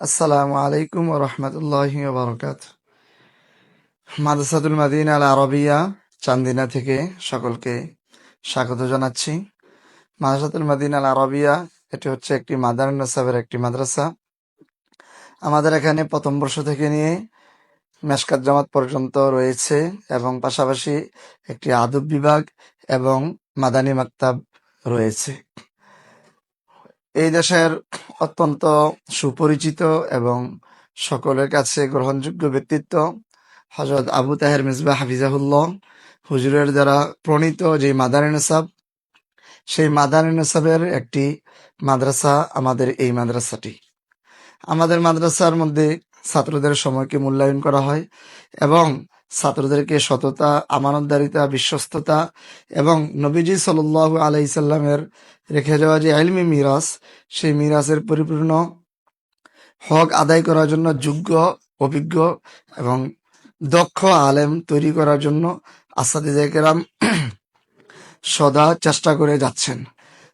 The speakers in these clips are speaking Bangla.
আসসালামু আলাইকুম রহমতুল্লাহ বারকাত মাদ্রাসাতুল মাদিন আল আরবিয়া চান্দিনা থেকে সকলকে স্বাগত জানাচ্ছি। মাদ্রাসাতুল মাদিন আল আরবিয়া, এটি হচ্ছে একটি মাদার নসাবের একটি মাদ্রাসা। আমাদের এখানে প্রথম বর্ষ থেকে নিয়ে মেশকাত জামাত পর্যন্ত রয়েছে এবং পাশাপাশি একটি আদব বিভাগ এবং মাদানী মাক্তাব রয়েছে। এই দেশের অত্যন্ত সুপরিচিত এবং সকলের কাছে গ্রহণযোগ্য ব্যক্তিত্ব হজরত আবু তাহের মিসবা হাফিজাহুল্লাহ, হুজুরের দ্বারা প্রণীত যে মাদার নেসাব, সেই মাদার নেসাবের একটি মাদ্রাসা আমাদের এই মাদ্রাসাটি। আমাদের মাদ্রাসার মধ্যে ছাত্রদের সময়কে মূল্যায়ন করা হয় এবং ছাত্রদেরকে সততা, আমানতদারিতা, বিশ্বস্ততা এবং নবীজি সাল আলাইসাল্লামের রেখে যাওয়া যে আইলমি মিরাজ, সেই মিরাজের পরিপূর্ণ হক আদায় করার জন্য যোগ্য, অভিজ্ঞ এবং দক্ষ আলেম তৈরি করার জন্য আসাদিজাকেরাম সদা চেষ্টা করে যাচ্ছেন।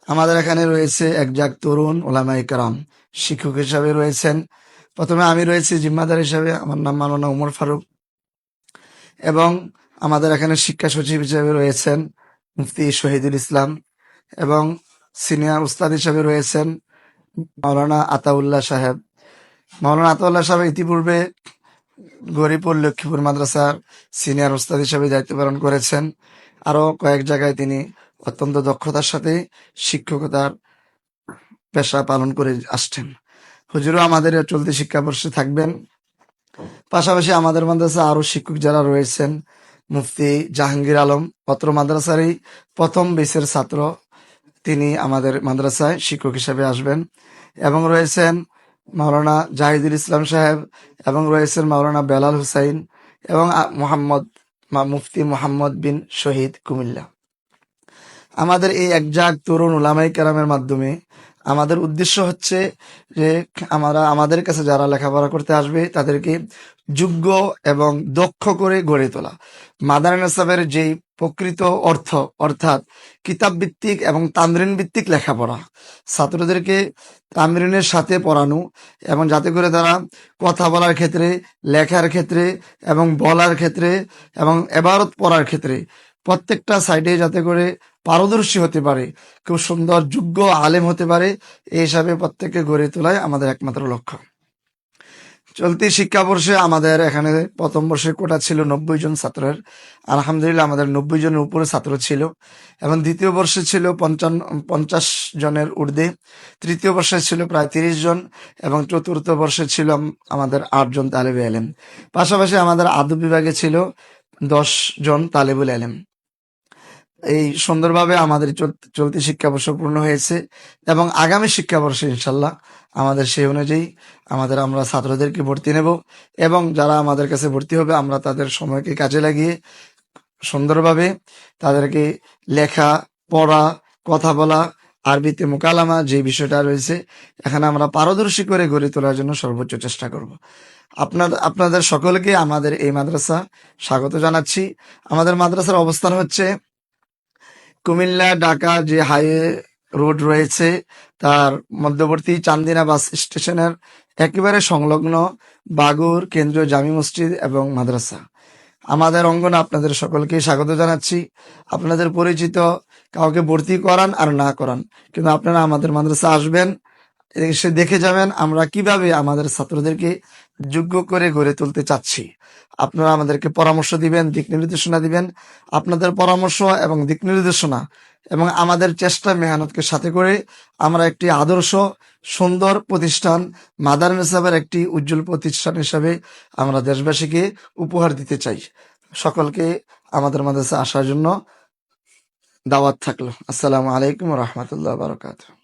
আমাদের এখানে রয়েছে একজাক তরুণ ওলামাই কারাম, শিক্ষক হিসাবে রয়েছেন। প্রথমে আমি রয়েছি জিম্মাদার হিসাবে, আমার নাম মালানা উমর ফারুক। এবং আমাদের এখানে শিক্ষা সচিব হিসেবে রয়েছেন মুফতি শহীদুল ইসলাম এবং সিনিয়র উস্তাদ হিসেবে রয়েছেন মাওলানা আতাউল্লাহ সাহেব। মাওলানা আতাউল্লাহ সাহেব ইতিপূর্বে গরিপুর লক্ষ্মীপুর মাদ্রাসার সিনিয়র উস্তাদ হিসেবে দায়িত্ব পালন করেছেন। আরও কয়েক জায়গায় তিনি অত্যন্ত দক্ষতার সাথে শিক্ষকতার পেশা পালন করে আসছেন। হুজুরও আমাদের চলতি শিক্ষাবর্ষে থাকবেন। পাশাপাশি আমাদের মাদ্রাসা আরও শিক্ষক যারা রয়েছেন, মুফতি জাহাঙ্গীর আলম, পত্র মাদ্রাসারই প্রথম বেসের ছাত্র, তিনি আমাদের মাদ্রাসায় শিক্ষক হিসেবে আসবেন। এবং রয়েছেন মাওলানা জাহিদুল ইসলাম সাহেব এবং রয়েছেন মাওলানা বেলাল হুসাইন এবং মোহাম্মদ মুফতি মোহাম্মদ বিন শহীদ কুমিল্লা। আমাদের এই একজাক তরুণ উলামাই কেরামের মাধ্যমে আমাদের উদ্দেশ্য হচ্ছে যে আমরা আমাদের কাছে যারা লেখাপড়া করতে আসবে, তাদেরকে যোগ্য এবং দক্ষ করে গড়ে তোলা। মাদার নাসাবের যেই প্রকৃত অর্থ, অর্থাৎ কিতাব ভিত্তিক এবং তামরিন ভিত্তিক লেখাপড়া, ছাত্রদেরকে তামরিনের সাথে পড়ানো এবং যাতে করে তারা কথা বলার ক্ষেত্রে, লেখার ক্ষেত্রে এবং বলার ক্ষেত্রে এবং এবারত পড়ার ক্ষেত্রে প্রত্যেকটা সাইডে যাতে করে পারদর্শী হতে পারে, খুব সুন্দর, যোগ্য আলেম হতে পারে, এই হিসাবে প্রত্যেককে গড়ে তোলাই আমাদের একমাত্র লক্ষ্য। চলতি শিক্ষাবর্ষে আমাদের এখানে প্রথম বর্ষের কোটা ছিল নব্বই জন ছাত্রের। আলহামদুলিল্লাহ আমাদের নব্বই জনের উপরে ছাত্র ছিল এবং দ্বিতীয় বর্ষে ছিল পঞ্চান্ন, পঞ্চাশ জনের ঊর্ধ্বে। তৃতীয় বর্ষে ছিল প্রায় তিরিশ জন এবং চতুর্থ বর্ষে ছিল আমাদের আটজন তালেবে এলেম পাশাপাশি আমাদের আদব বিভাগে ছিল দশ জন তালেবুল এলেম এই সুন্দরভাবে আমাদের চলতি শিক্ষাবর্ষ পূর্ণ হয়েছে এবং আগামী শিক্ষাবর্ষে ইনশাল্লাহ আমাদের সেই অনুযায়ী আমাদের আমরা ছাত্রদেরকে ভর্তি নেব এবং যারা আমাদের কাছে ভর্তি হবে আমরা তাদের সময়কে কাজে লাগিয়ে সুন্দরভাবে তাদেরকে লেখা, পড়া, কথা বলা, আরবিতে মোকালামা যে বিষয়টা রয়েছে এখানে আমরা পারদর্শী করে গড়ে তোলার জন্য সর্বোচ্চ চেষ্টা করব। আপনার আপনাদের সকলকে আমাদের এই মাদ্রাসা স্বাগত জানাচ্ছি। আমাদের মাদ্রাসার অবস্থান হচ্ছে কুমিল্লা, ঢাকা যে হাইওয়ে রোড রয়েছে, তার মধ্যবর্তী চান্দিনা বাস স্টেশনের একেবারে সংলগ্ন বাগুর কেন্দ্রীয় জামি মসজিদ এবং মাদ্রাসা। আমাদের অঙ্গনে আপনাদের সকলকে স্বাগত জানাচ্ছি। আপনাদের পরিচিত কাউকে ভর্তি করান আর না করান, কিন্তু আপনারা আমাদের মাদ্রাসা আসবেন, এসে দেখে যাবেন আমরা কীভাবে আমাদের ছাত্রদেরকে যোগ্য করে গড়ে তুলতে চাচ্ছি। আপনারা আমাদেরকে পরামর্শ দিবেন, দিক নির্দেশনা দিবেন। আপনাদের পরামর্শ এবং দিক নির্দেশনা এবং আমাদের চেষ্টা মেহনতকে সাথে করে আমরা একটি আদর্শ, সুন্দর প্রতিষ্ঠান, মাদার হিসাবের একটি উজ্জ্বল প্রতিষ্ঠান হিসাবে আমরা দেশবাসীকে উপহার দিতে চাই। সকলকে আমাদের মাদ্রাসা আসার জন্য দাওয়াত থাকল। আসসালামু আলাইকুম রহমতুল্লাহ বারকাত